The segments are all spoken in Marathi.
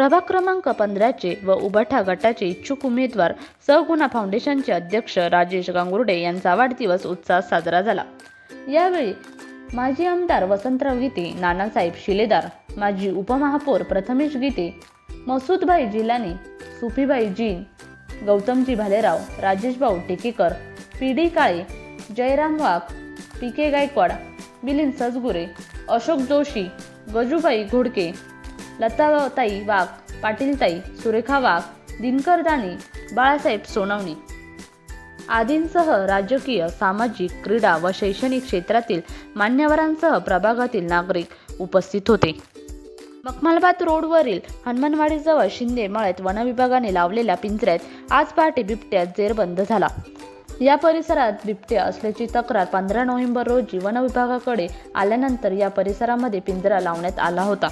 प्रभाग क्रमांक पंधराचे व उबाठा गटाचे इच्छुक उमेदवार सगुणा फाउंडेशनचे अध्यक्ष राजेश गांगुर्डे यांचा वाढदिवस उत्साहात साजरा झाला. यावेळी माजी आमदार वसंतराव गीते नानासाहेब शिलेदार माजी उपमहापौर Prathamesh Gite Masoodbhai Jilani Sufibai gene Gautamji Bhalerao Rajeshbhau Tekekar P D Kale Jayram Wagh P K Gaikwad Milind Sajgure Ashok Joshi Gajubai Ghodke Latatai Wagh Patiltai Surekha Wagh Dinkar Dani Balasaheb Sonawane. आदींसह राजकीय सामाजिक क्रीडा व शैक्षणिक क्षेत्रातील मान्यवरांसह प्रभागातील नागरिक उपस्थित होते. मखमालबाद रोडवरील हनुमानवाडीजवळ शिंदे मळ्यात वनविभागाने लावलेल्या पिंजऱ्यात आज पहाटे बिबट्यात जेरबंद झाला. या परिसरात बिबट्या असल्याची तक्रार पंधरा नोव्हेंबर रोजी वनविभागाकडे आल्यानंतर या परिसरामध्ये पिंजरा लावण्यात आला होता.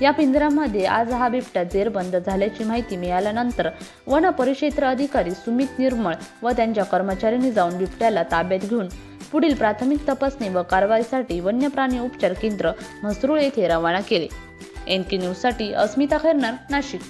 या पिंजऱ्यामध्ये आज हा बिबट्या जेरबंद झाल्याची माहिती मिळाल्यानंतर वन परिक्षेत्र अधिकारी सुमित निर्मळ व त्यांच्या कर्मचाऱ्यांनी जाऊन बिबट्याला ताब्यात घेऊन पुढील प्राथमिक तपासणी व कारवाईसाठी वन्य प्राणी उपचार केंद्र म्हसरूळ येथे रवाना केले. एन के न्यूजसाठी अस्मिता खैरनार नाशिक.